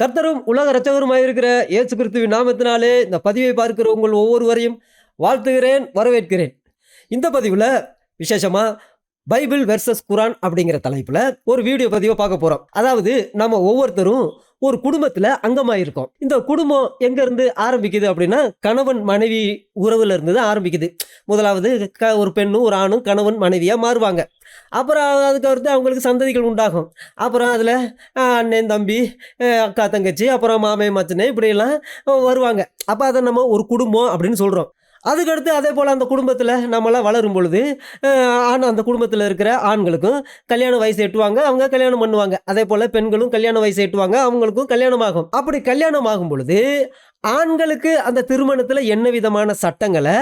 கர்த்தரும் உலக இரட்சகருமாய் இருக்கிற இயேசு கிறிஸ்துவின் நாமத்தினாலே இந்த பதிவை பார்க்கிற உங்கள் ஒவ்வொருவரையும் வாழ்த்துகிறேன் வரவேற்கிறேன். இந்த பதிவில் விசேஷமாக பைபிள் வெர்சஸ் குரான் அப்படிங்கிற தலைப்பில் ஒரு வீடியோ பதிவை பார்க்க போகிறோம் அதாவது நம்ம ஒவ்வொருத்தரும் ஒரு குடும்பத்தில் அங்கமாக இருக்கோம் இந்த குடும்பம் எங்கேருந்து ஆரம்பிக்குது அப்படின்னா கணவன் மனைவி உறவுல இருந்து தான் ஆரம்பிக்குது. முதலாவது க ஒரு பெண்ணும் ஒரு ஆணும் கணவன் மனைவியாக மாறுவாங்க. அப்புறம் அதுக்கு அடுத்து அவங்களுக்கு சந்ததிகள் உண்டாகும். அப்புறம் அதில் அண்ணன் தம்பி அக்கா தங்கச்சி அப்புறம் மாமே மச்சனே இப்படியெல்லாம் வருவாங்க. அப்போ அதை நம்ம ஒரு குடும்பம் அப்படின்னு சொல்கிறோம் அதுக்கடுத்து அதே போல் அந்த குடும்பத்தில் நம்மளாம் வளரும் பொழுது ஆண் அந்த குடும்பத்தில் இருக்கிற ஆண்களுக்கும் கல்யாண வயசு எட்டுவாங்க அவங்க கல்யாணம் பண்ணுவாங்க. அதே போல் பெண்களும் கல்யாண வயசு எட்டுவாங்க அவங்களுக்கும் கல்யாணம் ஆகும் அப்படி கல்யாணம் ஆகும் பொழுது ஆண்களுக்கு அந்த திருமணத்தில் என்ன விதமான சட்டங்களை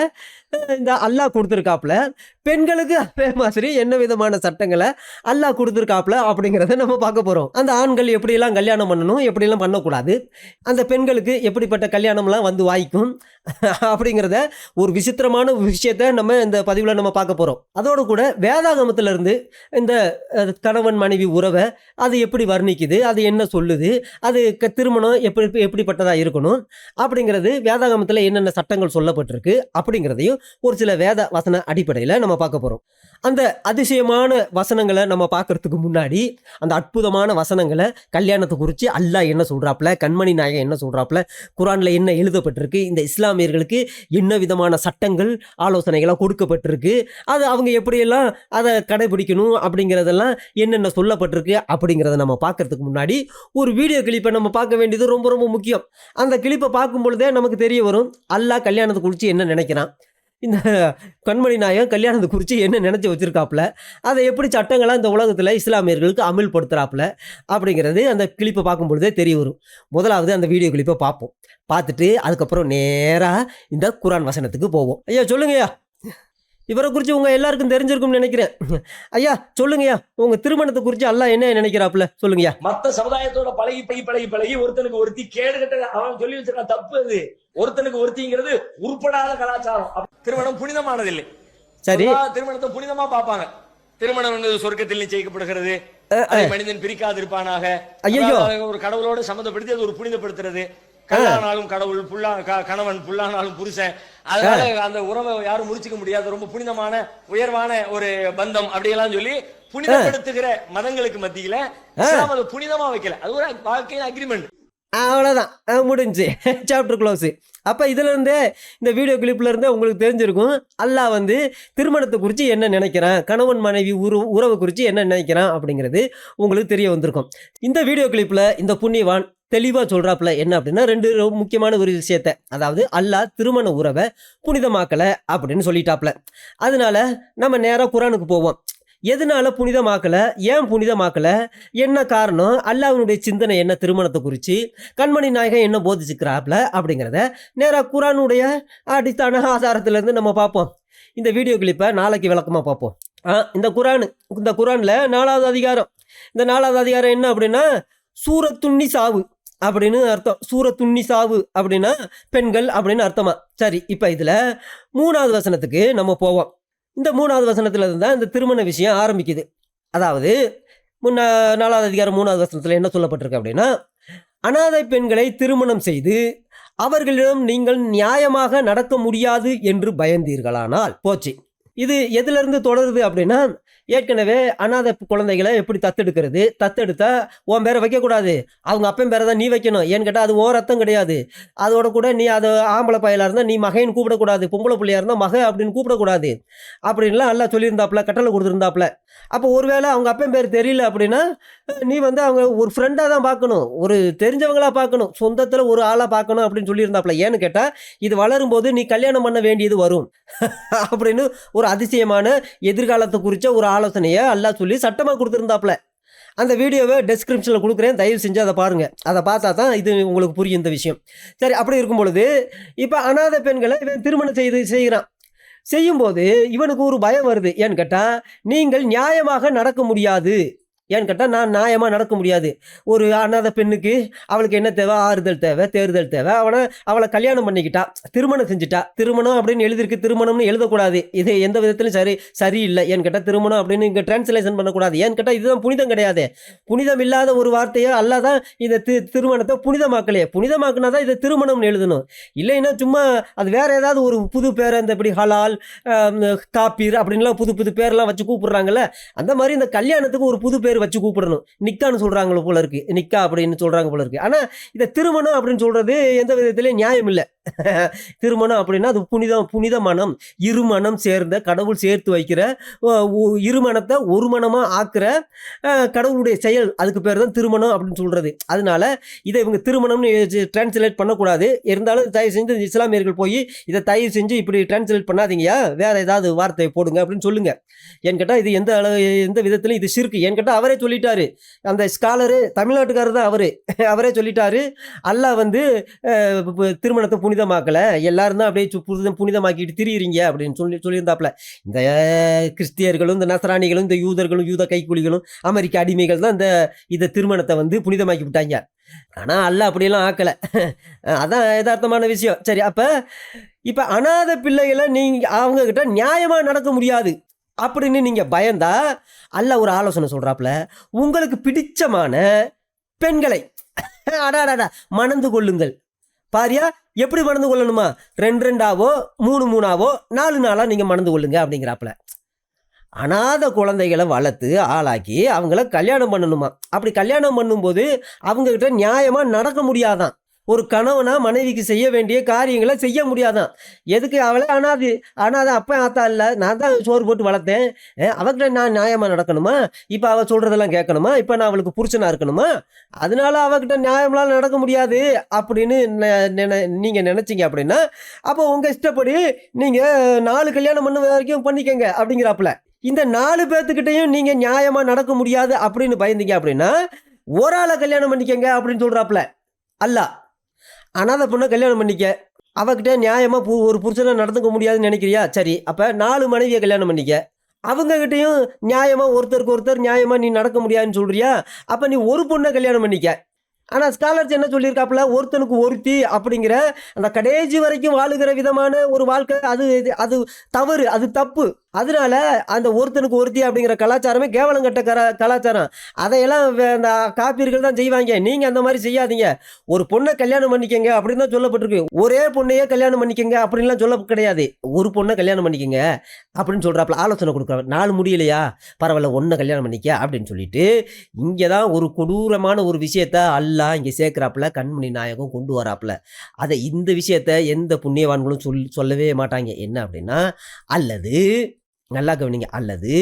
இந்த அல்லாஹ் கொடுத்துருக்காப்புல? பெண்களுக்கு அதே மாதிரி என்ன விதமான சட்டங்களை அல்லாஹ் கொடுத்துருக்காப்புல அப்படிங்கிறத நம்ம பார்க்க போகிறோம் அந்த ஆண்கள் எப்படியெல்லாம் கல்யாணம் பண்ணணும் எப்படியெல்லாம் பண்ணக்கூடாது அந்த பெண்களுக்கு எப்படிப்பட்ட கல்யாணம்லாம் வந்து வாய்க்கும் அப்படிங்கிறத ஒரு விசித்திரமான விஷயத்த நம்ம இந்த பதிவில் நம்ம பார்க்க போகிறோம் அதோடு கூட வேதாகமத்துல இருந்து இந்த கணவன் மனைவி உறவை அது எப்படி வர்ணிக்குது அது என்ன சொல்லுது அது க- திருமணம் எப்படி எப்படிப்பட்டதாக இருக்கணும் அப்படிங்கிறது வேதாகமத்தில் என்னென்ன சட்டங்கள் சொல்லப்பட்டிருக்கு அப்படிங்கிறதையும் ஒரு சில வேத வசன அடிப்படையில் நம்ம பார்க்க போகிறோம் அந்த அதிசயமான வசனங்களை நம்ம பார்க்கறதுக்கு முன்னாடி அந்த அற்புதமான வசனங்களை கல்யாணத்தை குறித்து அல்லாஹ் என்ன சொல்கிறாப்புல கண்மணி நாயகன் என்ன சொல்கிறாப்புல குரானில் என்ன எழுதப்பட்டிருக்கு இந்த இஸ்லாமியர்களுக்கு என்ன விதமான சட்டங்கள் ஆலோசனைகளாக கொடுக்கப்பட்டிருக்கு அது அவங்க எப்படியெல்லாம் அதை கடைபிடிக்கணும் அப்படிங்கிறதெல்லாம் என்னென்ன சொல்லப்பட்டிருக்கு அப்படிங்கிறத நம்ம பார்க்கறதுக்கு முன்னாடி ஒரு வீடியோ கிளிப்பை நம்ம பார்க்க வேண்டியது ரொம்ப ரொம்ப முக்கியம். அந்த கிளிப்பை பார்க்கும் பொழுதே நமக்கு தெரிய வரும் அல்லா கல்யாணத்தை குறித்து என்ன நினைக்கிறான்? இந்த கண்மணி நாயகம் கல்யாணத்தை குறித்து என்ன நினச்சி வச்சுருக்காப்புல? அதை எப்படி சட்டங்களாக இந்த உலகத்தில் இஸ்லாமியர்களுக்கு அமல்படுத்துகிறாப்புல அப்படிங்கிறது அந்த கிளிப்பை பார்க்கும் பொழுதே தெரிய வரும். முதலாவது அந்த வீடியோ கிளிப்பை பார்ப்போம். பார்த்துட்டு அதுக்கப்புறம் நேராக இந்த குரான் வசனத்துக்கு போவோம். ஐயா சொல்லுங்கய்யா. இவரை குறித்து உங்கள் எல்லாருக்கும் தெரிஞ்சிருக்கும்னு நினைக்கிறேன். ஐயா சொல்லுங்கய்யா. உங்கள் திருமணத்தை குறித்து அல்லாஹ் என்ன நினைக்கிறாப்புல? சொல்லுங்கய்யா. மத்த சமுதாயத்தோட பழகி பழகி பழகி பழகி ஒருத்தனுக்கு ஒருத்தி கேடு கட்ட அவன் சொல்லி வச்சிருக்கான் தப்பு அது. ஒருத்தனுக்கு ஒருத்திங்கிறது உருப்படாத கலாச்சாரம். திருமணம் புனிதமானதில்லை. சரி. திருமணத்தை புனிதமா பார்ப்பாங்க. திருமணம் என்பது சொர்க்கத்தில் நிச்சயிக்கப்படுகிறது. அதை மனிதன் பிரிக்காதிருப்பானாக. அதாவது ஒரு கடவுளோடு சம்மந்தப்படுத்தி அது ஒரு புனிதப்படுத்துறது. கல்லானாலும் கடவுள் புல்லா கணவன் புல்லானாலும் புருஷன். அதனால அந்த உறவை யாரும் முறிச்சுக்க முடியாது. ரொம்ப புனிதமான உயர்வான ஒரு பந்தம் அப்படியெல்லாம் சொல்லி புனிதப்படுத்துகிற மதங்களுக்கு மத்தியில இஸ்லாம் அதை புனிதமா வைக்கல. அது ஒரு வாழ்க்கையின் அக்ரிமெண்ட் அவ்வளோதான் அஹ் முடிஞ்சுச்சு சாப்டர் க்ளோஸு அப்போ இதுலேருந்தே இந்த வீடியோ கிளிப்ல இருந்தே உங்களுக்கு தெரிஞ்சிருக்கும். அல்லாஹ் வந்து திருமணத்தை குறித்து என்ன நினைக்கிறான்? கணவன் மனைவி உரு உறவு குறித்து என்ன நினைக்கிறான் அப்படிங்கிறது உங்களுக்கு தெரிய வந்திருக்கும். இந்த வீடியோ கிளிப்பில் இந்த புண்ணியவான் தெளிவாக சொல்கிறாப்புல என்ன அப்படின்னா ரெண்டு முக்கியமான ஒரு விஷயத்த. அதாவது அல்லாஹ் திருமண உறவை புனிதமாக்கலை அப்படின்னு சொல்லிட்டாப்புல. அதனால நம்ம நேராக குரானுக்கு போவோம். எதனால புனிதமாக்கலை? ஏன் புனிதமாக்கலை? என்ன காரணம்? அல்லாஹனுடைய சிந்தனை என்ன திருமணத்தை குறித்து கண்மணி நாயகன் என்ன போதிச்சுக்கிறாப்ல அப்படிங்கிறத நேராக குரானுடைய அடித்தான ஆதாரத்திலேருந்து நம்ம பார்ப்போம். இந்த வீடியோ கிளிப்பை நாளைக்கு விளக்கமாக பார்ப்போம். இந்த குரான் இந்த குரானில் நாலாவது அதிகாரம். இந்த நாலாவது அதிகாரம் என்ன அப்படின்னா சூரத்துண்ணி சாவு அப்படின்னு அர்த்தம். சூரத்துண்ணி சாவு அப்படின்னா பெண்கள் அப்படின்னு அர்த்தமா? சரி இப்போ இதில் மூணாவது வசனத்துக்கு நம்ம போவோம். இந்த மூணாவது வசனத்தில் இருந்தால் இந்த திருமண விஷயம் ஆரம்பிக்குது. அதாவது முன்ன நாலாவது அதிகாரம் மூணாவது வசனத்தில் என்ன சொல்லப்பட்டிருக்கு அப்படின்னா அனாதை பெண்களை திருமணம் செய்து அவர்களிடம் நீங்கள் நியாயமாக நடக்க முடியாது என்று பயந்தீர்களானால் போச்சு. இது எதிலிருந்து தொடருது அப்படின்னா ஏற்கனவே அனாதை குழந்தைகளை எப்படி தத்தெடுக்கிறது? தத்தெடுத்தா உன் பேரை வைக்கக்கூடாது. அவங்க அப்பன் பேரை தான் நீ வைக்கணும். ஏன்னு கேட்டால் அது ஓ ரத்தம் கிடையாது. அதோட கூட நீ அது ஆம்பளை பயலாக இருந்தால் நீ மகைன்னு கூப்பிடக்கூடாது. பொம்பளை பிள்ளையா இருந்தால் மக அப்படின்னு கூப்பிடக்கூடாது. அப்படின்லாம் நல்லா சொல்லியிருந்தாப்புல கட்டளை கொடுத்துருந்தாப்புல. அப்போ ஒருவேளை அவங்க அப்பன் பேர் தெரியல அப்படின்னா நீ வந்து அவங்க ஒரு ஃப்ரெண்டாக தான் பார்க்கணும். ஒரு தெரிஞ்சவங்களாக பார்க்கணும். சொந்தத்தில் ஒரு ஆளாக பார்க்கணும் அப்படின்னு சொல்லியிருந்தாப்புல. ஏன்னு கேட்டால் இது வளரும்போது நீ கல்யாணம் பண்ண வேண்டியது வரும். அப்படின்னு ஒரு அதிசயமான எதிர்காலத்தை குறித்த ஒரு ஆலோசனையை எல்லாம் சொல்லி சட்டமாக கொடுத்துருந்தாப்புல. அந்த வீடியோவை டெஸ்கிரிப்ஷனில் கொடுக்குறேன். தயவு செஞ்சு அதை பாருங்கள் அதை பார்த்தா தான் இது உங்களுக்கு புரியும் இந்த விஷயம். சரி அப்படி இருக்கும் பொழுது இப்போ அனாதை பெண்களை இவன் திருமணம் செய்து செய்கிறான். செய்யும்போது இவனுக்கு ஒரு பயம் வருது. ஏன்னு கேட்டால் நீங்கள் நியாயமாக நடக்க முடியாது. ஏன்னு கேட்டால் நான் நியாயமாக நடக்க முடியாது. ஒரு அனாதை பெண்ணுக்கு அவளுக்கு என்ன தேவை? ஆறுதல் தேவை தேறுதல் தேவை. அவனை அவளை கல்யாணம் பண்ணிக்கிட்டா திருமணம் செஞ்சுட்டா திருமணம் அப்படின்னு எழுதிருக்கு திருமணம்னு எழுதக்கூடாது. இது எந்த விதத்திலும் சரி சரியில்லை. ஏன்னு கேட்டால் திருமணம் அப்படின்னு இங்கே டிரான்ஸ்லேஷன் பண்ணக்கூடாது. ஏன்னு கேட்டால் இதுதான் புனிதம் கிடையாது. புனிதம் இல்லாத ஒரு வார்த்தையோ அல்லாதான் இந்த தி திருமணத்தை புனிதமாக்கலையே. புனிதமாக்குனா தான் இதை திருமணம்னு எழுதணும். இல்லைன்னா சும்மா அது வேறு ஏதாவது ஒரு புது பேரை இந்த இப்படி ஹலால் காப்பீர் அப்படின்லாம் புது புது பேர்லாம் வச்சு கூப்பிடுறாங்கல்ல. அந்த மாதிரி இந்த கல்யாணத்துக்கு ஒரு புது பேர் வச்சு கூப்பிடணும். நிக்கான்னு சொல்கிறாங்களோ போல இருக்குது நிக்கா அப்படின்னு சொல்கிறாங்க போல இருக்குது ஆனால் இதை திருமணம் அப்படின்னு சொல்கிறது எந்த விதத்திலையும் நியாயம் இல்லை திருமணம் அப்படின்னா அது புனிதம் புனித மனம் இருமணம் சேர்ந்த கடவுள் சேர்த்து வைக்கிற இருமணத்தை ஒரு மனமாக ஆக்குற கடவுளுடைய செயல். அதுக்கு பேர் தான் திருமணம் அப்படின்னு சொல்கிறது அதனால இதை இவங்க திருமணம்னு டிரான்ஸ்லேட் பண்ணக்கூடாது. இருந்தாலும் தயவு செஞ்சு இந்த இஸ்லாமியர்கள் போய் இதை தயவு செஞ்சு இப்படி டிரான்ஸ்லேட் பண்ணாதீங்கயா வேற ஏதாவது வார்த்தை போடுங்க அப்படின்னு சொல்லுங்க. ஏன்னு கேட்டால் இது எந்த அளவு எந்த விதத்திலும் இது சிறுக்கு. என் கேட்டால் அவரே சொல்லிட்டாரு. அந்த ஸ்காலரு தமிழ்நாட்டுக்காரர் தான் அவரு. அவரே சொல்லிட்டாரு. அல்லாஹ் வந்து திருமணத்தை புனிதமாக்கலை. எல்லாரும் தான் அப்படியே புனிதம் புனிதமாக்கிட்டு திரியிறீங்க அப்படின்னு சொல்லி சொல்லியிருந்தாப்புல. இந்த கிறிஸ்தியர்களும் இந்த நசராணிகளும் இந்த யூதர்களும் யூத கைக்கூலிகளும் அமெரிக்க அடிமைகள் தான் இந்த இதை திருமணத்தை வந்து புனிதமாக்கி விட்டாங்க. ஆனால் அல்ல அப்படியெல்லாம் ஆக்கலை. அதான் யதார்த்தமான விஷயம். சரி அப்போ இப்போ அனாதை பிள்ளைகளை நீங்கள் அவங்கக்கிட்ட நியாயமாக நடக்க முடியாது அப்படின்னு நீங்கள் பயந்தா அல்ல ஒரு ஆலோசனை சொல்கிறாப்புல உங்களுக்கு பிடிச்சமான பெண்களை அடாடாடா மணந்து கொள்ளுங்கள். பாரியா எப்படி மணந்து கொள்ளணுமா? ரெண்டு ரெண்டாவோ மூணு மூணாவோ நாலு நாளாக நீங்கள் மணந்து கொள்ளுங்க அப்படிங்கிறாப்புல. அனாதை குழந்தைகளை வளர்த்து ஆளாக்கி அவங்கள கல்யாணம் பண்ணணுமா? அப்படி கல்யாணம் பண்ணும்போது அவங்கக்கிட்ட நியாயமாக நடக்க முடியாதான். ஒரு கணவனா மனைவிக்கு செய்ய வேண்டிய காரியங்களை செய்ய முடியாதான். எதுக்கு அவளை அனாது அனாதை அப்பா ஆத்தா இல்லை நான் தான் சோறு போட்டு வளர்த்தேன். அவகிட்ட நான் நியாயமாக நடக்கணுமா? இப்போ அவள் சொல்கிறதெல்லாம் கேட்கணுமா? இப்போ நான் அவளுக்கு புருஷனாக இருக்கணுமா? அதனால அவகிட்ட நியாயம்லாம் நடக்க முடியாது அப்படின்னு நீங்கள் நினச்சிங்க அப்படின்னா அப்போ உங்கள் இஷ்டப்படி நீங்கள் நாலு கல்யாணம் பண்ண வரைக்கும் பண்ணிக்கங்க அப்படிங்கிறாப்புல. இந்த நாலு பேர்த்துக்கிட்டையும் நீங்கள் நியாயமாக நடக்க முடியாது அப்படின்னு பயந்தீங்க அப்படின்னா ஒரு ஆளை கல்யாணம் பண்ணிக்கங்க அப்படின்னு சொல்கிறாப்புல அல்ல. அனாதை பொண்ணை கல்யாணம் பண்ணிக்க. அவகிட்ட நியாயமாக பு ஒரு புருஷனை நடந்துக்க முடியாதுன்னு நினைக்கிறியா? சரி அப்போ நாலு மனைவியை கல்யாணம் பண்ணிக்க. அவங்ககிட்டயும் நியாயமாக ஒருத்தருக்கு ஒருத்தர் நியாயமாக நீ நடக்க முடியாதுன்னு சொல்கிறியா அப்போ நீ ஒரு பொண்ணை கல்யாணம் பண்ணிக்க. ஆனால் ஸ்காலர்ஸ் என்ன சொல்லியிருக்காப்புல? ஒருத்தனுக்கு ஒருத்தி அப்படிங்கிற அந்த கடைசி வரைக்கும் வாழுகிற விதமான ஒரு வாழ்க்கை அது இது- அது தவறு அது தப்பு. அதனால அந்த ஒருத்தனுக்கு ஒருத்தி அப்படிங்கிற கலாச்சாரமே கேவலங்கட்ட கர கலாச்சாரம். அதையெல்லாம் அந்த காப்பீர்கள் தான் செய்வாங்க. நீங்கள் அந்த மாதிரி செய்யாதீங்க. ஒரு பொண்ணை கல்யாணம் பண்ணிக்கங்க அப்படின்னு தான் சொல்லப்பட்டிருக்கு. ஒரே பொண்ணையே கல்யாணம் பண்ணிக்கங்க அப்படின்லாம் சொல்ல கிடையாது. ஒரு பொண்ணை கல்யாணம் பண்ணிக்கங்க அப்படின்னு சொல்கிறாப்புல ஆலோசனை கொடுக்குறாங்க நாலு முடியலையா? பரவாயில்ல ஒன்றை கல்யாணம் பண்ணிக்க அப்படின்னு சொல்லிட்டு இங்கே தான் ஒரு கொடூரமான ஒரு விஷயத்த அல்லா இங்கே சேர்க்குறாப்புல கண்மணி நாயகம் கொண்டு வராப்புல. அதை இந்த விஷயத்த எந்த புண்ணியவான்களும் சொல் சொல்லவே மாட்டாங்க. என்ன அப்படின்னா அல்லது நல்லா கவனிங்க. அல்லது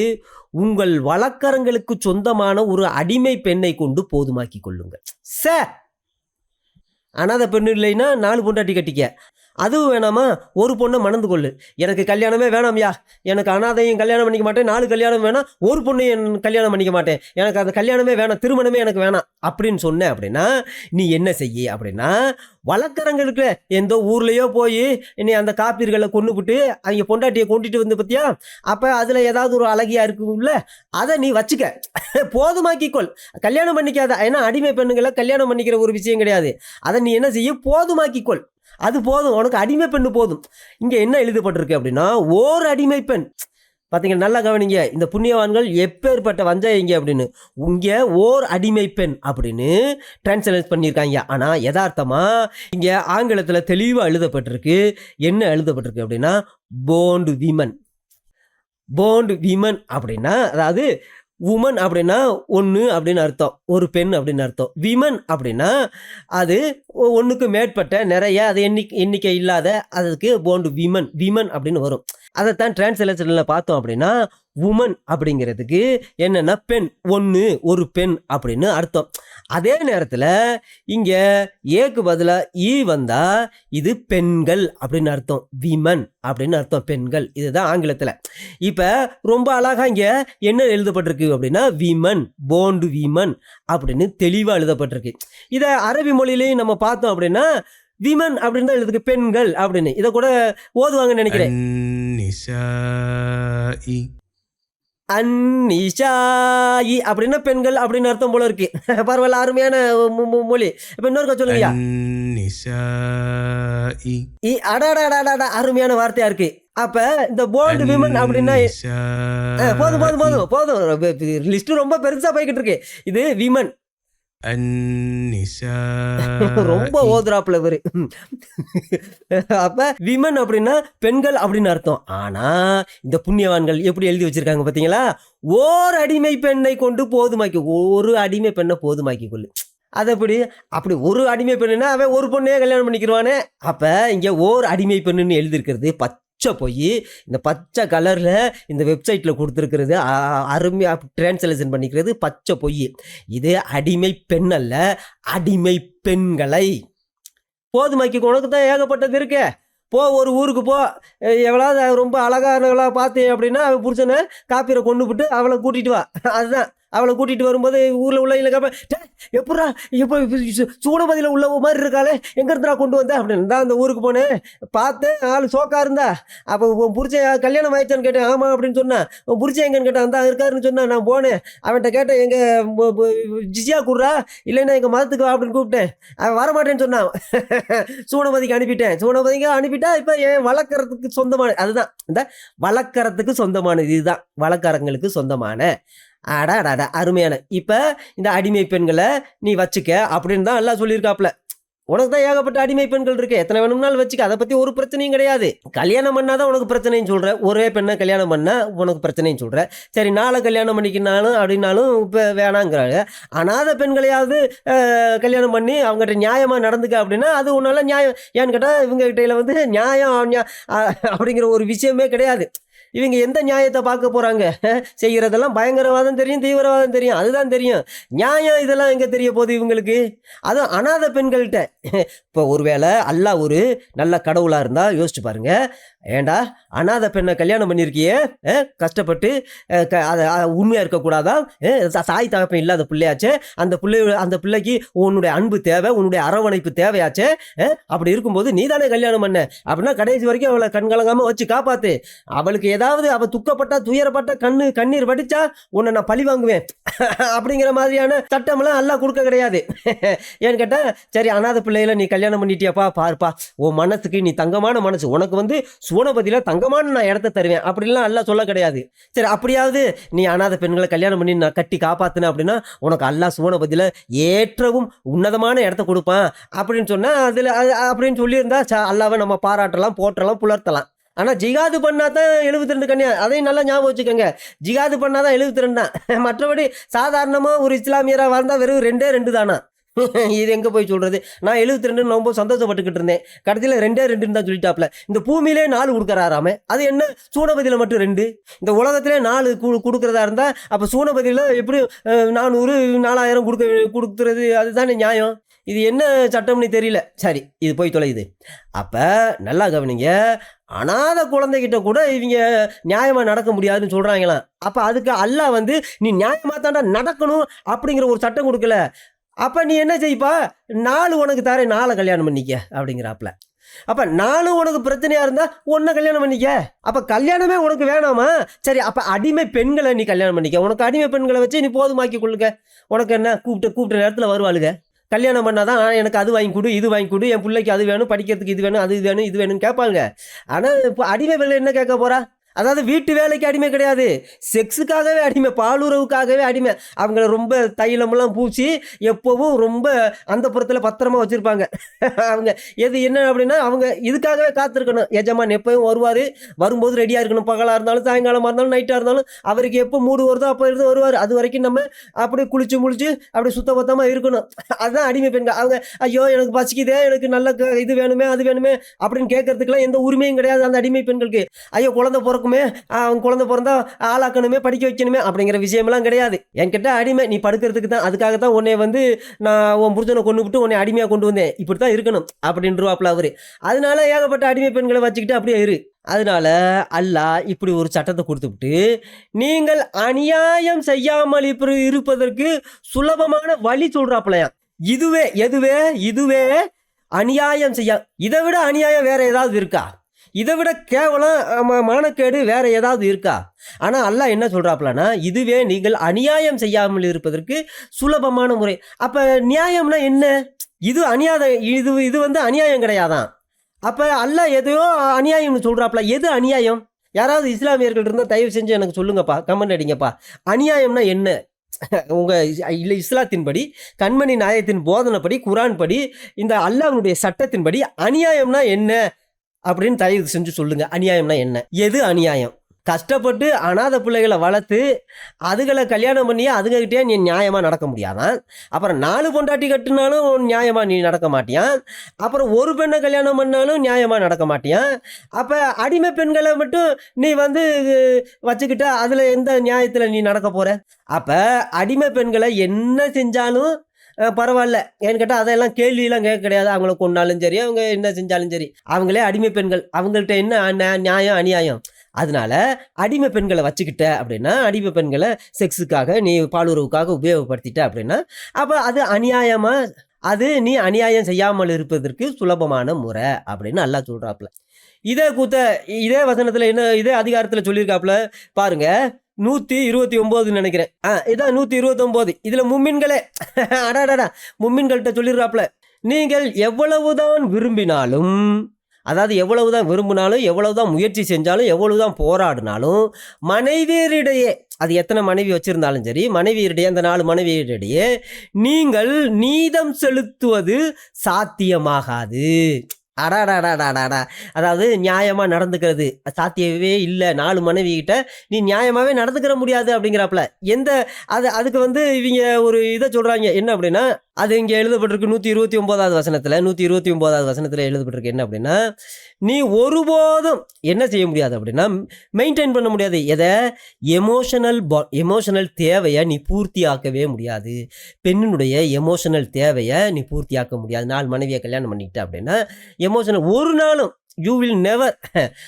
உங்கள் வழக்கரங்களுக்கு சொந்தமான ஒரு அடிமை பெண்ணை கொண்டு போதுமாக்கி கொள்ளுங்கள். சே! அனாதை பெண்ணு இல்லைன்னா நாலு பொண்டாட்டி கட்டிக்க. அதுவும் வேணாமா? ஒரு பொண்ணை மணந்து கொள்ளு. எனக்கு கல்யாணமே வேணாம்யா. எனக்கு அனாதையும் கல்யாணம் பண்ணிக்க மாட்டேன். நாலு கல்யாணம் வேணாம். ஒரு பொண்ணையும் கல்யாணம் பண்ணிக்க மாட்டேன். எனக்கு அந்த கல்யாணமே வேணாம். திருமணமே எனக்கு வேணாம். அப்படின்னு சொன்னேன் அப்படின்னா நீ என்ன செய்ய? அப்படின்னா வழக்கரங்களுக்கு எந்த ஊர்லேயோ போய் நீ அந்த காப்பீர்களை கொண்டுபிட்டு அவங்க பொண்டாட்டியை கொண்டுட்டு வந்து பார்த்தியா அப்போ அதில் ஏதாவது ஒரு அழகியாக இருக்குல்ல அதை நீ வச்சுக்க. போதுமாக்கிக்கொள். கல்யாணம் பண்ணிக்காத. ஏன்னா அடிமை பெண்ணுங்களை கல்யாணம் பண்ணிக்கிற ஒரு விஷயம் கிடையாது. அதை நீ என்ன செய்ய? போதுமாக்கிக்கொள். அது போதும் உனக்கு அடிமை பெண்ணு போதும். இங்கே என்ன எழுதப்பட்டிருக்கு அப்படின்னா ஓர் அடிமை பெண். பார்த்தீங்க நல்லா கவனிங்க. இந்த புண்ணியவான்கள் எப்பேற்பட்ட வஞ்சாயிங்க அப்படின்னு. இங்கே ஓர் அடிமை பெண் அப்படின்னு டிரான்ஸ்லேட் பண்ணியிருக்காங்க. ஆனால் யதார்த்தமாக இங்கே ஆங்கிலத்தில் தெளிவாக எழுதப்பட்டிருக்கு. என்ன எழுதப்பட்டிருக்கு அப்படின்னா போண்டு விமன் போண்டு விமன் அப்படின்னா அதாவது உமன் அப்படின்னா ஒன்று அப்படின்னு அர்த்தம். ஒரு பெண் அப்படின்னு அர்த்தம். விமன் அப்படின்னா அது ஒன்றுக்கு மேற்பட்ட நிறைய அது எண்ணிக்கை எண்ணிக்கை இல்லாத அதுக்கு போண்டு விமன் விமன் அப்படின்னு வரும். அதைத்தான் டிரான்ஸ்லேஷனில் பார்த்தோம் அப்படின்னா உமன் அப்படிங்கிறதுக்கு என்னென்னா பெண் ஒன்று ஒரு பெண் அப்படின்னு அர்த்தம். அதே நேரத்தில் இங்கே ஏக்கு பதிலாக ஈ வந்தால் இது பெண்கள் அப்படின்னு அர்த்தம். விமன் அப்படின்னு அர்த்தம். பெண்கள். இதுதான் ஆங்கிலத்தில். இப்போ ரொம்ப அழகாக இங்கே என்ன எழுதப்பட்டிருக்கு அப்படின்னா விமன் போண்டு விமன் அப்படின்னு தெளிவாக எழுதப்பட்டிருக்கு. இதை அரபி மொழியிலையும் நம்ம பார்த்தோம் அப்படின்னா விமன் அப்படின்னு தான் எழுதுக்கு பெண்கள் அப்படின்னு. இதை கூட ஓதுவாங்கன்னு நினைக்கிறேன். அன்னிஷாயி அப்படின்னா பெண்கள் அப்படின்னு அர்த்தம் போல இருக்கு. பரவாயில்ல அருமையான மொழி. இப்போ இன்னொரு சொல்லுங்கய்யா. இ அடாடாடாடாடா அருமையான வார்த்தையா இருக்கு. அப்ப இந்த போல்டு விமன் அப்படின்னா போதும் போதும் போதும். போதும். லிஸ்ட் ரொம்ப பெருசா போய்கிட்டு இருக்கு. இது விமன் ரொம்ப ஓதுறாப்புல இவரு. அப்ப விமன் அப்படின்னா பெண்கள் அப்படின்னு அர்த்தம். ஆனா இந்த புண்ணியவான்கள் எப்படி எழுதி வச்சிருக்காங்க பாத்தீங்களா? ஓர் அடிமை பெண்ணை கொண்டு போதுமாக்கி ஒரு அடிமை பெண்ணை போதுமாக்கி கொள்ளு. அது எப்படி? அப்படி ஒரு அடிமை பெண்ணுன்னா அவன் ஒரு பொண்ணையே கல்யாணம் பண்ணிக்கிருவானே. அப்ப இங்க ஓர் அடிமை பெண்ணுன்னு எழுதியிருக்கிறது பச்சை போய் இந்த பச்சை கலரில் இந்த வெப்சைட்டில் கொடுத்துருக்கிறது அருமையாக டிரான்ஸ்லேஷன் பண்ணிக்கிறது பச்சை பொய். இது அடிமை பெண் அல்ல அடிமை பெண்களை. போதுமாக்கி உனக்கு தான் ஏகப்பட்டது இருக்கே. போ ஒரு ஊருக்கு போ. எவ்வளோ ரொம்ப அழகானவளாக பார்த்தேன் அப்படின்னா அவன் புருஷனை காப்பீரை கொண்டு விட்டு அவளை கூட்டிகிட்டு வா. அதுதான். அவளை கூட்டிகிட்டு வரும்போது ஊரில் உள்ள இல்லை எப்படா எப்போ சூடமதியில் உள்ள மாதிரி இருக்காளே? எங்கேருந்துடா இருந்தா கொண்டு வந்தேன் அப்படின்னு தான் அந்த ஊருக்கு போனேன் பார்த்தேன். ஆள் சோக்கா இருந்தா. அப்போ உன் புருஷன் கல்யாணம் ஆயிடுச்சான்னு கேட்டேன். ஆமாம் அப்படின்னு சொன்னான் உன் புருஷன் எங்கன்னு கேட்டேன் அந்த இருக்காருன்னு சொன்னேன் நான் போனேன். அவன்கிட்ட கேட்டேன் எங்கள் ஜிஜியா கூடுறா? இல்லைன்னா எங்கள் மதத்துக்கு வா அப்படின்னு கூப்பிட்டேன். அவன் வரமாட்டேன்னு சொன்னான். சூனமதிக்கு அனுப்பிட்டேன். சூனபதிக்கு அனுப்பிட்டா இப்போ என் வளர்க்குறதுக்கு சொந்தமான அதுதான். இந்த வளர்க்குறதுக்கு சொந்தமானது இதுதான். வழக்கரங்களுக்கு சொந்தமான அடாடாடா அருமையான. இப்போ இந்த அடிமை பெண்களை நீ வச்சுக்க அப்படின்னு தான் எல்லாம் சொல்லியிருக்காப்புல. உனக்கு தான் ஏகப்பட்ட அடிமை பெண்கள் இருக்கு. எத்தனை வேணும்னாலும் வச்சுக்க. அதை பற்றி ஒரு பிரச்சனையும் கிடையாது. கல்யாணம் பண்ணாதான் உனக்கு பிரச்சனைன்னு சொல்கிற ஒரே பெண்ணை கல்யாணம் பண்ணால் உனக்கு பிரச்சனைன்னு சொல்கிற சரி நாளை கல்யாணம் பண்ணிக்கினாலும் அப்படின்னாலும் இப்போ வேணாங்கிறாங்க. அனாதை பெண்களையாவது கல்யாணம் பண்ணி அவங்ககிட்ட நியாயமாக நடந்துக்க அப்படின்னா அது உன்னால நியாயம். ஏன்னு கேட்டால் இவங்க கிட்டையில் வந்து நியாயம் அப்படிங்கிற ஒரு விஷயமே கிடையாது. இவங்க எந்த நியாயத்தை பார்க்க போகிறாங்க செய்கிறதெல்லாம் பயங்கரவாதம் தெரியும் தீவிரவாதம் தெரியும். அதுதான் தெரியும். நியாயம் இதெல்லாம் எங்கே தெரிய போகுது இவங்களுக்கு? அதுவும் அனாதை பெண்கள்கிட்ட. இப்போ ஒருவேளை அல்லா ஒரு நல்ல கடவுளாக இருந்தால் யோசிச்சு பாருங்க. ஏண்டா அனாதை பெண்ணை கல்யாணம் பண்ணியிருக்கியே கஷ்டப்பட்டு க- அதை உண்மையாக இருக்கக்கூடாதா தாய் தகப்பன் இல்லாத பிள்ளையாச்சே. அந்த பிள்ளை அந்த பிள்ளைக்கு உன்னுடைய அன்பு தேவை உன்னுடைய அரவணைப்பு தேவையாச்சே? அப்படி இருக்கும்போது நீ தானே கல்யாணம் பண்ண. அப்படின்னா கடைசி வரைக்கும் அவளை கண்கலங்காமல் வச்சு காப்பாற்று அவளுக்கு ஏதாவது அவ துக்கப்பட்டா துயரப்பட்ட கண்ணு கண்ணீர் வடிச்சா உன்னை நான் பழி வாங்குவேன். அப்படிங்கிற மாதிரியான சட்டம்லாம் எல்லாம் கொடுக்க கிடையாது. ஏன்னு கேட்டா சரி அனாதை பிள்ளையில நீ கல்யாணம் பண்ணிட்டியாப்பா பாருப்பா. உன் மனசுக்கு நீ தங்கமான மனசு. உனக்கு வந்து சூனபதியில தங்கமான நான் இடத்த தருவேன். அப்படின்லாம் எல்லாம் சொல்ல கிடையாது. சரி அப்படியாவது நீ அனாதை பெண்களை கல்யாணம் பண்ணி நான் கட்டி காப்பாற்றினேன் அப்படின்னா உனக்கு அல்லாஹ் சூனபதியில ஏற்றவும் உன்னதமான இடத்த கொடுப்பான். அப்படின்னு சொன்னா அதுல அது- அப்படின்னு சொல்லியிருந்தா அல்லாவை நம்ம பாராட்டலாம் போற்றலாம் புலர்த்தலாம். ஆனால் ஜிகாது பண்ணால் தான் எழுபத்தி ரெண்டு கன்னியா அதையும் நல்லா ஞாபகம் வச்சுக்கோங்க. ஜிகாது பண்ணாதான் எழுபத்தி ரெண்டு தான். மற்றபடி சாதாரணமாக ஒரு இஸ்லாமியராக வாழ்ந்தால் வெறும் ரெண்டே ரெண்டு தானா? இது எங்கே போய் சொல்கிறது நான் எழுபத்தி ரெண்டுன்னு ரொம்ப சந்தோஷப்பட்டுக்கிட்டு இருந்தேன். கடைசியில் ரெண்டே ரெண்டுன்னு தான் சொல்லிட்டாப்ல. இந்த பூமியிலே நாலு கொடுக்குறாராம? அது என்ன? சூனபதியில் மட்டும் ரெண்டு. இந்த உலகத்திலே நாலு கு- இருந்தால் அப்போ சூனபதியில் எப்படி நானூறு நாலாயிரம் கொடுக்க கொடுக்குறது அதுதானே நியாயம்? இது என்ன சட்டம்னு தெரியல. சரி இது போய் தொலையுது. அப்போ நல்லா கவனிங்க. அனாதை குழந்தைகிட்ட கூட இவங்க நியாயமாக நடக்க முடியாதுன்னு சொல்கிறாங்களாம் அப்போ அதுக்கு அல்லாஹ் வந்து நீ நியாயமாக தாண்டா நடக்கணும் அப்படிங்கிற ஒரு சட்டம் கொடுக்கல. அப்போ நீ என்ன செய்ப்பா? நாலு உனக்கு தாரே நாளை கல்யாணம் பண்ணிக்க அப்படிங்கிறாப்புல அப்போ நானும் உனக்கு பிரச்சனையாக இருந்தால் ஒன்றை கல்யாணம் பண்ணிக்க. அப்போ கல்யாணமே உனக்கு வேணாமா? சரி அப்போ அடிமை பெண்களை நீ கல்யாணம் பண்ணிக்க. உனக்கு அடிமை பெண்களை வச்சு நீ போதுமாக்கி கொள்ளுங்க. உனக்கு என்ன? கூப்பிட்டு கூப்பிட்ட நேரத்தில் வருவாளுங்க கல்யாணம் பண்ணாதான் "ஆ, எனக்கு அது வாங்கி கொடு இது வாங்கி கொடு என் பிள்ளைக்கு அது வேணும் படிக்கிறதுக்கு இது வேணும் அது இது வேணும் இது வேணும்னு கேட்பாங்க ஆனால் இப்போ அடிமை வேலை என்ன கேட்க போகிறா அதாவது வீட்டு வேலைக்கு அடிமை கிடையாது. செக்ஸுக்காகவே அடிமை பாலுறவுக்காகவே அடிமை. அவங்கள ரொம்ப தைலமெல்லாம் பூச்சி எப்போவும் ரொம்ப அந்த புறத்தில் பத்திரமா வச்சுருப்பாங்க. அவங்க எது என்ன அப்படின்னா அவங்க இதுக்காகவே காத்திருக்கணும். எஜமான் எப்போயும் வருவார். வரும்போது ரெடியாக இருக்கணும். பகலாக இருந்தாலும் சாயங்காலமாக இருந்தாலும் நைட்டாக இருந்தாலும் அவருக்கு எப்போ மூடு வருதோ அப்போ இருந்து வருவார். அது வரைக்கும் நம்ம அப்படியே குளிச்சு முழிச்சு அப்படியே சுத்தபத்தமாக இருக்கணும். அதுதான் அடிமை பெண்கள். அவங்க ஐயோ எனக்கு பசிக்குதே எனக்கு நல்ல க- இது வேணுமே அது வேணுமே அப்படின்னு கேட்கறதுக்குலாம் எந்த உரிமையும் கிடையாது அந்த அடிமை பெண்களுக்கு. ஐயோ குழந்தை பிறக்குமே அவன் குழந்தை பிறந்தா ஆளாக்கணுமே படிக்க வைக்கணுமே அப்படிங்கிற விஷயமெல்லாம் கிடையாது. என்கிட்ட அடிமை நீ படுக்கிறதுக்கு தான் அதுக்காக தான் உன்னை வந்து நான் உன் புருஷனை கொண்டு விட்டு உன்னை அடிமையாக கொண்டு வந்தேன். இப்படி தான் இருக்கணும் அப்படின்றவாப்பில் அவர். அதனால ஏகப்பட்ட அடிமை பெண்களை வச்சுக்கிட்டு அப்படியே இரு. அதனால அல்லாஹ் இப்படி ஒரு சட்டத்தை கொடுத்துவிட்டு நீங்கள் அநியாயம் செய்யாமல் இப்படி இருப்பதற்கு சுலபமான வழி சொல்றாப்புலையாம் இதுவே எதுவே இதுவே அநியாயம் செய்ய இதை விட அநியாயம் வேற ஏதாவது இருக்கா? இதை விட கேவலம் மானக்கேடு வேற ஏதாவது இருக்கா? ஆனால் அல்லாஹ் என்ன சொல்றாப்லனா இதுவே நீங்கள் அநியாயம் செய்யாமல் இருப்பதற்கு சுலபமான முறை. அப்போ நியாயம்னா என்ன? இது அநியாத இது இது வந்து அநியாயம் கிடையாதான். அப்போ அல்லாஹ் எதையோ அநியாயம்னு சொல்கிறாப்ல எது அநியாயம்? யாராவது இஸ்லாமியர்கள் இருந்தால் தயவு செஞ்சு எனக்கு சொல்லுங்கப்பா கமெண்ட் அடிங்கப்பா. அநியாயம்னா என்ன? உங்கள் இல்லை இஸ்லாத்தின்படி கண்மணி நாயத்தின் போதனைப்படி குரான் படி இந்த அல்லாஹ்வுடைய சட்டத்தின்படி அநியாயம்னா என்ன? அப்படின்னு தயவு செஞ்சு சொல்லுங்க. அநியாயம்னா என்ன? எது அநியாயம்? கஷ்டப்பட்டு அனாதை பிள்ளைகளை வளர்த்து அதுகளை கல்யாணம் பண்ணி அதுங்ககிட்டே நீ நியாயமாக நடக்க முடியாதான். அப்புறம் நாலு பொண்டாட்டி கட்டினாலும் நியாயமாக நீ நடக்க மாட்டியான். அப்புறம் ஒரு பெண்ணை கல்யாணம் பண்ணாலும் நியாயமாக நடக்க மாட்டியான். அப்போ அடிமை பெண்களை மட்டும் நீ வந்து வச்சுக்கிட்ட அதில் எந்த நியாயத்தில் நீ நடக்க போகிற அப்போ அடிமை பெண்களை என்ன செஞ்சாலும் பரவாயில்ல. ஏன்னு கேட்டால் அதெல்லாம் கேள்வியெல்லாம் கேட்க கிடையாது. அவங்கள கொண்டாலும் சரி அவங்க என்ன செஞ்சாலும் சரி. அவங்களே அடிமை பெண்கள். அவங்கள்ட்ட என்ன நியாயம் அநியாயம்? அதனால அடிமை பெண்களை வச்சுக்கிட்ட அப்படின்னா அடிமை பெண்களை செக்ஸுக்காக நீ பாலுறவுக்காக உபயோகப்படுத்திட்ட அப்படின்னா அப்போ அது அநியாயமாக அது நீ அநியாயம் செய்யாமல் இருப்பதற்கு சுலபமான முறை அப்படின்னு நல்லா சொல்கிறாப்புல இதே கூத்த இதே வசனத்தில் என்ன இதே அதிகாரத்தில் சொல்லியிருக்காப்புல. பாருங்கள் நூத்தி இருபத்தி ஒன்பதுன்னு நினைக்கிறேன். ஆ இதான் நூத்தி இருபத்தி ஒன்பது இதுல மும்மின்களே. அடாடாடா மும்மின்கள்கிட்ட சொல்லிடுறாப்புல. நீங்கள் எவ்வளவுதான் விரும்பினாலும் அதாவது எவ்வளவுதான் விரும்பினாலும் எவ்வளவுதான் முயற்சி செஞ்சாலும் எவ்வளவுதான் போராடினாலும் மனைவியரிடையே அது எத்தனை மனைவி வச்சிருந்தாலும் சரி மனைவியரிடையே அந்த நாலு மனைவியரிடையே நீங்கள் நீதம் செலுத்துவது சாத்தியமாகாது. அடாடாடாடாடாடா. அதாவது நியாயமாக நடந்துக்கிறது. சாத்தியமே இல்லை. நாலு மனைவி கிட்ட நீ நியாயமாகவே நடந்துக்கிற முடியாது அப்படிங்கிறாப்புல. எந்த அது அதுக்கு வந்து இவங்க ஒரு இதை சொல்கிறாங்க என்ன அப்படின்னா அது இங்கே எழுதப்பட்டிருக்கு நூற்றி இருபத்தி ஒம்போதாவது வசனத்தில். நூற்றி இருபத்தி ஒன்பதாவது வசனத்தில் எழுதப்பட்டிருக்கு என்ன அப்படின்னா நீ ஒருபோதும் என்ன செய்ய முடியாது அப்படின்னா மெயின்டைன் பண்ண முடியாது. எதை? எமோஷனல் பா எமோஷனல் தேவையை நீ பூர்த்தியாக்கவே முடியாது. பெண்ணினுடைய எமோஷனல் தேவையை நீ பூர்த்தியாக்க முடியாது. நாலு மனைவியை கல்யாணம் பண்ணிக்கிட்ட அப்படின்னா எமோஷனல் ஒரு நாளும் யூ வில் நெவர்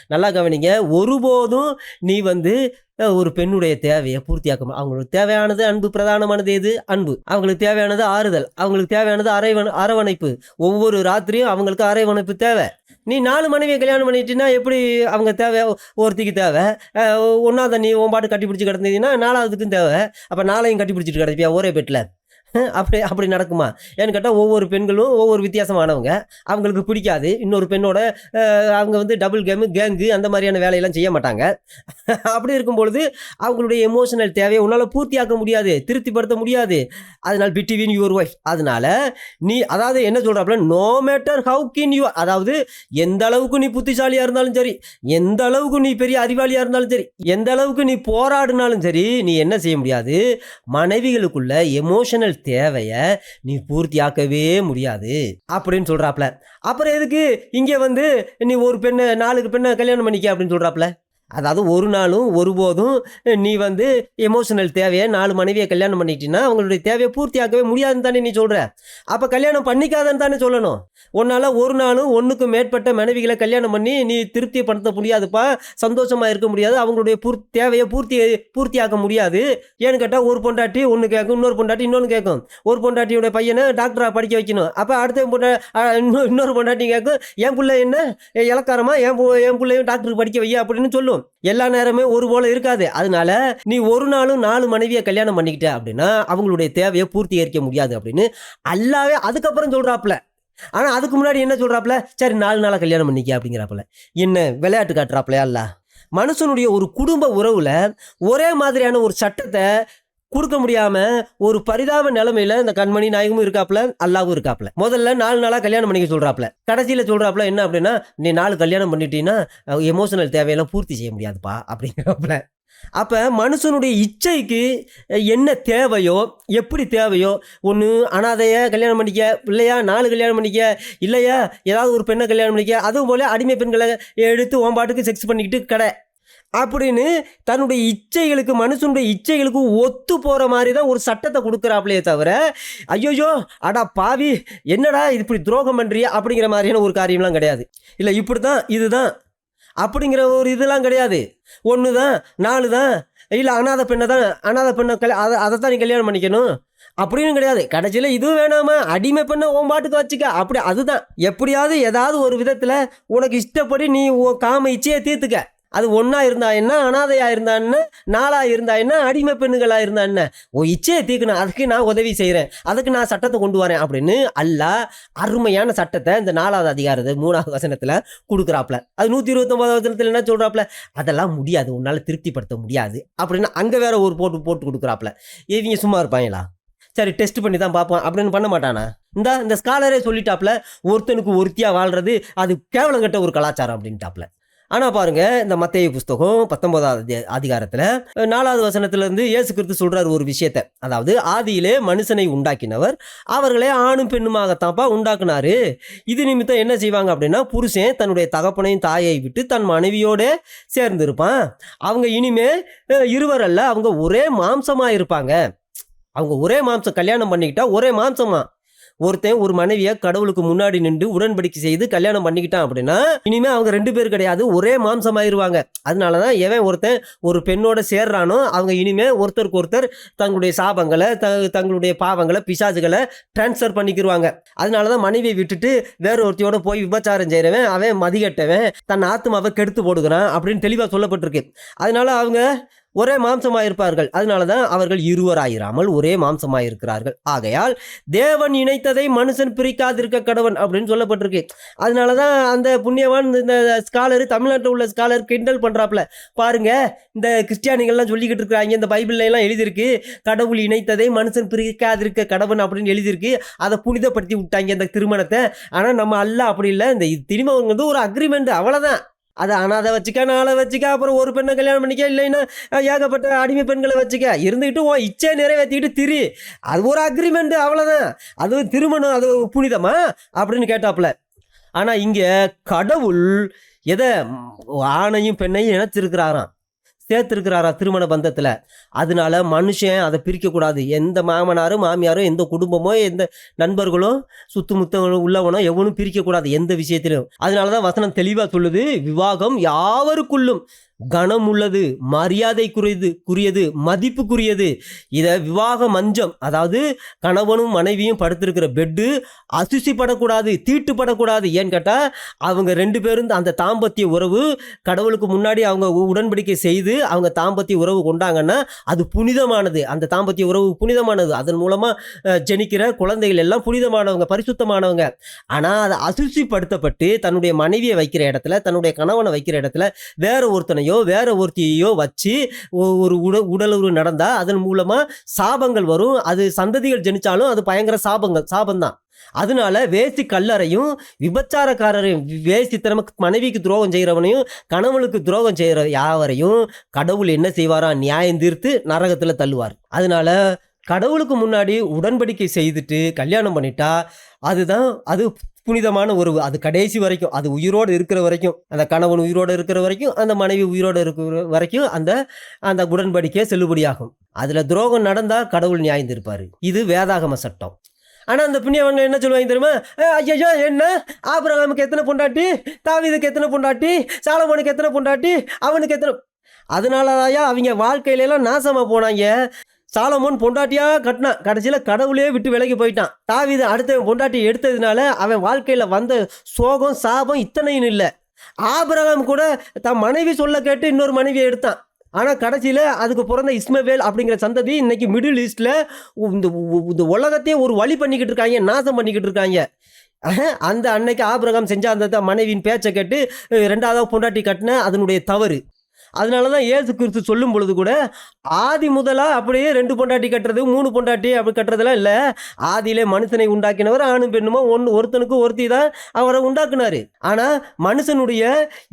நல்லா கவனிங்க. ஒருபோதும் நீ வந்து ஒரு பெண்ணுடைய தேவையை பூர்த்தியாக்கமா அவங்களுக்கு தேவையானது அன்பு பிரதானமானது எது? அன்பு. அவங்களுக்கு தேவையானது ஆறுதல். அவங்களுக்கு தேவையானது அரைவண அரவணைப்பு. ஒவ்வொரு ராத்திரியும் அவங்களுக்கு அரவணைப்பு தேவை. நீ நாலு மனைவியை கல்யாணம் பண்ணிட்டீங்கன்னா எப்படி அவங்க தேவை? ஒருத்திக்கு தேவை. ஒன்றாவது நீ உன் பாட்டு கட்டி பிடிச்சி கிடந்தீங்கன்னா நாலாவதுக்கும் தேவை. அப்போ நாளையும் கட்டி பிடிச்சிட்டு கிடப்பியா? ஒரே பெட்டில். அப்படி அப்படி நடக்குமா? ஏன்னு கேட்டால் ஒவ்வொரு பெண்களும் ஒவ்வொரு வித்தியாசமானவங்க. அவங்களுக்கு பிடிக்காது. இன்னொரு பெண்ணோட அவங்க வந்து டபுள் கேமு கேங்கு அந்த மாதிரியான வேலையெல்லாம் செய்ய மாட்டாங்க. அப்படி இருக்கும் பொழுது அவங்களுடைய எமோஷனல் தேவையை உன்னால் பூர்த்தியாக்க முடியாது திருப்திப்படுத்த முடியாது. அதனால பிட்வீன் யுவர் ஒய்ஃப் அதனால நீ அதாவது என்ன சொல்கிறாப்புல no matter how can you அதாவது எந்த அளவுக்கு நீ புத்திசாலியாக இருந்தாலும் சரி எந்த அளவுக்கு நீ பெரிய அறிவாளியாக இருந்தாலும் சரி எந்த அளவுக்கு நீ போராடினாலும் சரி நீ என்ன செய்ய முடியாது? மனைவிகளுக்குள்ள எமோஷனல் தேவையை நீ பூர்த்தியாக்கவே முடியாது அப்படின்னு சொல்கிறாப்புல அப்புறம் எதுக்கு இங்கே வந்து நீ ஒரு பெண்ணை நாலுக்கு பெண்ணை கல்யாணம் பண்ணிக்க? அப்படின்னு சொல்கிறாப்புல அதாவது ஒரு நாளும் ஒருபோதும் நீ வந்து எமோஷனல் தேவையை நாலு மனைவியை கல்யாணம் பண்ணிக்கிட்டீங்கன்னா அவங்களுடைய தேவையை பூர்த்தியாக்கவே முடியாதுன்னு தானே நீ சொல்கிற அப்போ கல்யாணம் பண்ணிக்காதன்னு தானே சொல்லணும். உன்னால் ஒரு நாளும் ஒன்றுக்கும் மேற்பட்ட மனைவிகளை கல்யாணம் பண்ணி நீ திருப்திப்படுத்த முடியாதுப்பா சந்தோஷமாக இருக்க முடியாது அவங்களுடைய பூர் தேவையை பூர்த்தி பூர்த்தியாக்க முடியாது. ஏன்னு கேட்டால் ஒரு பொண்டாட்டி ஒன்று கேட்கும் இன்னொரு பொண்டாட்டி இன்னொன்று கேட்கும் ஒரு பொண்டாட்டியோட பையனை டாக்டராக படிக்க வைக்கணும். அப்போ அடுத்த பொண்டா இன்னொரு பொண்டாட்டி கேட்கும் என் பிள்ளை என்ன? இலக்காரமாக என் பு- என் பிள்ளையும் டாக்டருக்கு படிக்க வை அப்படின்னு சொல்லும். எல்லா நேரமே ஒரு போல இருக்காது. அதனால நீ ஒரு நாளும் நாலு மனைவியை கல்யாணம் பண்ணிக்கிட்ட அப்படின்னா அவங்களுடைய தேவையை பூர்த்தீகரிக்க முடியாது அப்படின்னு அல்லாவே அதுக்கப்புறம் சொல்றாப்புல. ஆனா அதுக்கு முன்னாடி என்ன சொல்றாப்புல? சரி நாலு நாளா கல்யாணம் பண்ணிக்க அப்படிங்கிறாப்புல. என்ன விளையாட்டு காட்டுறாப்புலையா அல்ல மனுஷனுடைய ஒரு குடும்ப உறவுல ஒரே மாதிரியான ஒரு சட்டத்தை கொடுக்க முடியாம ஒரு பரிதாப நிலைமையில இந்த கண்மணி நாயகமும் இருக்காப்புல அல்லாவும் இருக்காப்புல. முதல்ல நாலு நாளா கல்யாணம் பண்ணிக்க சொல்றாப்ல கடைசியில சொல்றாப்ல என்ன அப்படின்னா நீ நாலு கல்யாணம் பண்ணிட்டீங்கன்னா எமோஷனல் தேவையெல்லாம் பூர்த்தி செய்ய முடியாதுப்பா அப்படிங்கிறாப்ல அப்போ மனுஷனுடைய இச்சைக்கு என்ன தேவையோ எப்படி தேவையோ ஒன்று அனாதைய கல்யாணம் பண்ணிக்க இல்லையா நாலு கல்யாணம் பண்ணிக்க இல்லையா ஏதாவது ஒரு பெண்ணை கல்யாணம் பண்ணிக்க அதுவும் போல அடிமை பெண்களை எடுத்து ஓம்பாட்டுக்கு செக்ஸ் பண்ணிக்கிட்டு கடை. அப்படின்னு தன்னுடைய இச்சைகளுக்கு மனுஷனுடைய இச்சைகளுக்கு ஒத்து போகிற மாதிரி தான் ஒரு சட்டத்தை கொடுக்குறாப்லையே தவிர ஐயோயோ அடா பாவி என்னடா இது இப்படி துரோகம் பண்ணுறியா அப்படிங்கிற மாதிரியான ஒரு காரியம்லாம் கிடையாது. இல்லை இப்படி தான் இதுதான் அப்படிங்கிற ஒரு இதெல்லாம் கிடையாது. ஒன்று தான் நாலு தான் இல்லை அனாதை பெண்ணை தான் அனாதை பெண்ணை கல்யா அதை அதை தான் நீ கல்யாணம் பண்ணிக்கணும் அப்படின்னு கிடையாது. கடைசியில் இதுவும் வேணாமா? அடிமை பண்ண உன் பாட்டுக்கு வச்சுக்க. அப்படி அதுதான். எப்படியாவது ஏதாவது ஒரு விதத்தில் உனக்கு இஷ்டப்படி நீ உன் காம இச்சையை தீர்த்துக்க. அது ஒன்றா இருந்தா என்ன? அனாதையாக இருந்தா என்ன? இருந்தா என்ன? அடிமை பெண்ணுகளாக இருந்தா என்ன? இச்சையை தீர்க்கணும். அதுக்கு நான் உதவி செய்கிறேன் அதுக்கு நான் சட்டத்தை கொண்டு வரேன் அப்படின்னு அல்லா அருமையான சட்டத்தை இந்த நாலாவது அதிகாரத்தை மூணாவது வசனத்தில் கொடுக்குறாப்புல அது நூற்றி இருபத்தொம்பது வசனத்தில் என்ன சொல்கிறாப்புல அதெல்லாம் முடியாது. உன்னால் திருப்திப்படுத்த முடியாது. அப்படின்னு அங்கே வேற ஒரு போட்டு போட்டு கொடுக்குறாப்புல இவங்க சும்மா இருப்பாங்களா? சரி டெஸ்ட் பண்ணி தான் பார்ப்போம். அப்படின்னு பண்ண மாட்டானா? இந்த இந்த ஸ்காலரே சொல்லிட்டாப்ல ஒருத்தனுக்கு ஒருத்தியாக வாழ்றது அது கேவலம் கட்ட ஒரு கலாச்சாரம் அப்படின்ட்டாப்ல. ஆனால் பாருங்க இந்த மத்திய புஸ்தகம் பத்தொன்பதாவது அதிகாரத்தில் நாலாவது வசனத்திலிருந்து இயேசு கிறிஸ்து சொல்றாரு ஒரு விஷயத்த. அதாவது ஆதியிலே மனுஷனை உண்டாக்கினவர் அவர்களே ஆணும் பெண்ணுமாகத்தான்ப்பா உண்டாக்குனாரு. இது நிமித்தம் என்ன செய்வாங்க அப்படின்னா புருஷன் தன்னுடைய தகப்பனையும் தாயை விட்டு தன் மனைவியோட சேர்ந்து இருப்பான் அவங்க இனிமே இருவரல்ல இருவர் அல்ல அவங்க ஒரே மாம்சமாக இருப்பாங்க அவங்க ஒரே மாம்சம் கல்யாணம் பண்ணிக்கிட்டா ஒரே மாம்சமா? ஒருத்தன் ஒரு மனைவியை கடவுளுக்கு முன்னாடி நின்று உடன்படிக்கை செய்து கல்யாணம் பண்ணிக்கிட்டான் அப்படின்னா இனிமே அவங்க ரெண்டு பேர் கிடையாது ஒரே மாம்சமாயிருவாங்க. அதனால தான் எவன் ஒருத்தன் ஒரு பெண்ணோட சேர்றானோ அவங்க இனிமே ஒருத்தருக்கு ஒருத்தர் தங்களுடைய சாபங்களை த தங்களுடைய பாவங்களை பிசாசுகளை ட்ரான்ஸ்ஃபர் பண்ணிக்கிருவாங்க. அதனால தான் மனைவியை விட்டுட்டு வேற ஒருத்தையோட போய் விபச்சாரம் செய்கிறவன் அவன் மதிகட்டவன் தன் ஆத்மாவை கெடுத்து போடுகிறான் அப்படின்னு தெளிவாக சொல்லப்பட்டிருக்கு. அதனால அவங்க ஒரே மாம்சமாக இருப்பார்கள் அதனால தான் அவர்கள் இருவராயிராமல் ஒரே மாம்சமாயிருக்கிறார்கள். ஆகையால் தேவன் இணைத்ததை மனுஷன் பிரிக்காதிருக்க கடவன் அப்படின்னு சொல்லப்பட்டிருக்கு. அதனால தான் அந்த புண்ணியவான் இந்த ஸ்காலர் தமிழ்நாட்டில் உள்ள ஸ்காலர் கிண்டல் பண்ணுறாப்புல பாருங்க இந்த கிறிஸ்டியானிகள்லாம் சொல்லிக்கிட்டு இருக்கிறாங்க. இந்த பைபிள்ல எல்லாம் எழுதியிருக்கு கடவுள் இணைத்ததை மனுஷன் பிரிக்காதிருக்க கடவன் அப்படின்னு எழுதியிருக்கு. அதை புனிதப்படுத்தி விட்டாங்க இந்த திருமணத்தை. ஆனால் நம்ம அல்ல அப்படி இல்லை. இந்த திரும்ப வந்து ஒரு அக்ரிமெண்ட் அவ்வளோதான் அதை அனாதை வச்சுக்க நாளை வச்சுக்க அப்புறம் ஒரு பெண்ணை கல்யாணம் பண்ணிக்க இல்லைன்னா ஏகப்பட்ட அடிமை பெண்களை வச்சுக்க. இருந்துக்கிட்டு உன் இச்சையை நிறைவேற்றிக்கிட்டு திரி. அது ஒரு அக்ரிமெண்ட் அவ்வளோதான் அது திருமணம் அது புனிதமா? அப்படின்னு கேட்டாப்புல. ஆனால் இங்கே கடவுள் எதை ஆணையும் பெண்ணையும் இணைச்சிருக்கிறாராம். சேர்த்துருக்கிறாரா திருமண பந்தத்தில்? அதனால மனுஷன் அதை பிரிக்கக்கூடாது. எந்த மாமனாரும் மாமியாரும் எந்த குடும்பமோ எந்த நண்பர்களும் சுத்துமுத்த உள்ளவனோ எவனும் பிரிக்கக்கூடாது எந்த விஷயத்திலும். அதனால தான் வசனம் தெளிவாக சொல்லுது விவாகம் யாவருக்குள்ளும் கனம் உள்ளது மரியாதைக்குரியது குறியது மதிப்புக்குரியது. இதை விவாக மஞ்சம் அதாவது கணவனும் மனைவியும் படுத்திருக்கிற பெட்டு அசுசிப்படக்கூடாது தீட்டுப்படக்கூடாது. ஏன்னு கேட்டால் அவங்க ரெண்டு பேரும் அந்த தாம்பத்திய உறவு கடவுளுக்கு முன்னாடி அவங்க உடன்படிக்கை செய்து அவங்க தாம்பத்திய உறவு கொண்டாங்கன்னா அது புனிதமானது. அந்த தாம்பத்திய உறவு புனிதமானது. அதன் மூலமாக ஜெனிக்கிற குழந்தைகள் எல்லாம் புனிதமானவங்க பரிசுத்தமானவங்க. ஆனால் அதை அசுசிப்படுத்தப்பட்டு தன்னுடைய மனைவியை வைக்கிற இடத்துல தன்னுடைய கணவனை வைக்கிற இடத்துல வேற ஒருத்தனையோ வேற ஒருத்தையோ வச்சு ஒரு உட உடலுறவு நடந்தால் அதன் மூலமாக சாபங்கள் வரும். அது சந்ததிகள் ஜெனிச்சாலும் அது பயங்கர சாபங்கள் சாபம்தான். அதனால வேசி கல்லறையும் விபச்சாரக்காரரையும் வேசித்தனம மனைவிக்கு துரோகம் செய்கிறவனையும் கணவனுக்கு துரோகம் செய்கிற யாவரையும் கடவுள் என்ன செய்வாரா? நியாயம் தீர்த்து நரகத்தில் தள்ளுவார். அதனால கடவுளுக்கு முன்னாடி உடன்படிக்கை செய்துட்டு கல்யாணம் பண்ணிட்டா அதுதான் அது புனிதமான உறவு. அது கடைசி வரைக்கும் அது உயிரோடு இருக்கிற வரைக்கும் அந்த கணவன் உயிரோடு இருக்கிற வரைக்கும் அந்த மனைவி உயிரோடு இருக்கிற வரைக்கும் அந்த அந்த உடன்படிக்கை செல்லுபடியாகும். அதில் துரோகம் நடந்தால் கடவுள் நியாயந்திருப்பார். இது வேதாகம சட்டம். ஆனால் அந்த புண்ணியவங்க என்ன சொல்லுவாங்க தெரியுமா? ஐயோ என்ன? ஆபிரகாமுக்கு எத்தனை பொண்டாட்டி? தாவிதுக்கு எத்தனை பொண்டாட்டி? சாலமோனுக்கு எத்தனை பொண்டாட்டி? அவனுக்கு எத்தனை அதனாலதாயா அவங்க வாழ்க்கையில எல்லாம் நாசமாக போனாங்க? சாலமோன் பொண்டாட்டியா கட்டினான் கடைசியில் கடவுளே விட்டு விலகி போயிட்டான். தாவித அடுத்தவன் பொண்டாட்டி எடுத்ததுனால அவன் வாழ்க்கையில் வந்த சோகம் சாபம் இத்தனையும் இல்லை. ஆபிரகாம் கூட தன் மனைவி சொல்ல கேட்டு இன்னொரு மனைவியை எடுத்தான். ஆனால் கடைசியில் அதுக்கு பிறந்த இஸ்மவேல் அப்படிங்கிற சந்ததி இன்னைக்கு மிடில் ஈஸ்டில் இந்த இந்த உலகத்தையே ஒரு வழி பண்ணிக்கிட்டு இருக்காங்க நாசம் பண்ணிக்கிட்டு இருக்காங்க. அந்த அன்னைக்கு ஆபிரகாம் செஞ்ச அந்த த- மனைவியின் பேச்சை கேட்டு ரெண்டாவது பொண்டாட்டி கட்டின அதனுடைய தவறு. அதனால தான் ஏசு கிறிஸ்து சொல்லும் பொழுது கூட ஆதி முதலாக அப்படியே ரெண்டு பொண்டாட்டி கட்டுறது மூணு பொண்டாட்டி அப்படி கட்டுறதெல்லாம் இல்லை. ஆதியிலே மனுஷனை உண்டாக்கினவர் ஆணும் பெண்ணுமா ஒன்று ஒருத்தனுக்கு ஒருத்தி தான் அவரை உண்டாக்குனாரு. ஆனால் மனுஷனுடைய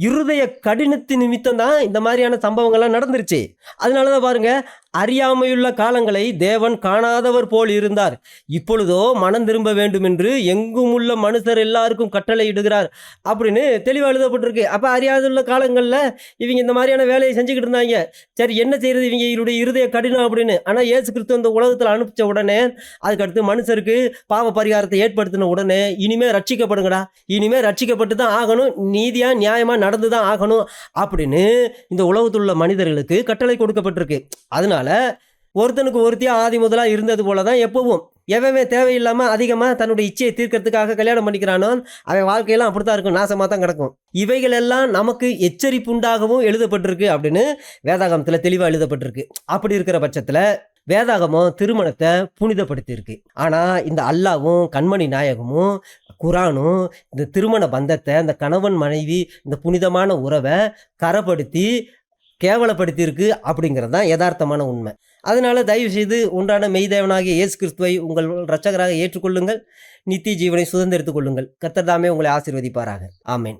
இருதய கடினத்தின் நிமித்தம் தான் இந்த மாதிரியான சம்பவங்கள்லாம் நடந்துருச்சு. அதனால தான் பாருங்க அறியாமையுள்ள காலங்களை தேவன் காணாதவர் போல் இருந்தார். இப்பொழுதோ மனம் திரும்ப வேண்டும் என்று எங்கும் உள்ள மனுஷர் எல்லாருக்கும் கட்டளை இடுகிறார். அப்படின்னு தெளிவாக எழுதப்பட்டிருக்கு. அப்போ அறியாதுள்ள காலங்களில் இவங்க இந்த மாதிரியான வேலையை செஞ்சுக்கிட்டு இருந்தாங்க. சரி என்ன செய்யறது? இவங்க இவருடைய இருதய கடினம் அப்படின்னு. ஆனால் ஏசு கிறிஸ்து இந்த உலகத்தில் அனுப்பிச்ச உடனே அதுக்கடுத்து மனுஷருக்கு பாவ பரிகாரத்தை ஏற்படுத்தின உடனே இனிமே ரட்சிக்கப்படுங்கடா. இனிமே ரட்சிக்கப்பட்டு தான் ஆகணும். நீதியாக நியாயமாக நடந்து தான் ஆகணும் அப்படின்னு இந்த உலகத்தில் உள்ள மனிதர்களுக்கு கட்டளை கொடுக்கப்பட்டிருக்கு. அதனால் ஒருத்தனுக்கு ஒருத்தியாக ஆதி முதலாக இருந்தது போல தான் எப்பவும். எவன் தேவையில்லாமல் அதிகமாக தன்னுடைய இச்சையை தீர்க்கறதுக்காக கல்யாணம் பண்ணிக்கிறானோ அவன் வாழ்க்கையெல்லாம் அப்படித்தான் இருக்கும் நாசமாக தான் கிடக்கும். இவைகள் எல்லாம் நமக்கு எச்சரிப்புண்டாகவும் எழுதப்பட்டிருக்கு அப்படின்னு வேதாகமத்தில் தெளிவாக எழுதப்பட்டிருக்கு. அப்படி இருக்கிற பட்சத்தில் வேதாகமம் திருமணத்தை புனிதப்படுத்தியிருக்கு. ஆனால் இந்த அல்லாவும் கண்மணி நாயகமும் குரானும் இந்த திருமண பந்தத்தை இந்த கணவன் மனைவி இந்த புனிதமான உறவை கரப்படுத்தி கேவலப்படுத்தியிருக்கு அப்படிங்கிறது தான் யதார்த்தமான உண்மை. அதனால் தயவு செய்து உண்டான மெய்தேவனாகிய இயேசு கிறிஸ்துவை உங்கள் ரட்சகராக ஏற்றுக்கொள்ளுங்கள். நித்திய ஜீவனை சுதந்திரித்துக் கொள்ளுங்கள். கத்தர்தாமே உங்களை ஆசிர்வதிப்பாராக. ஆமேன்.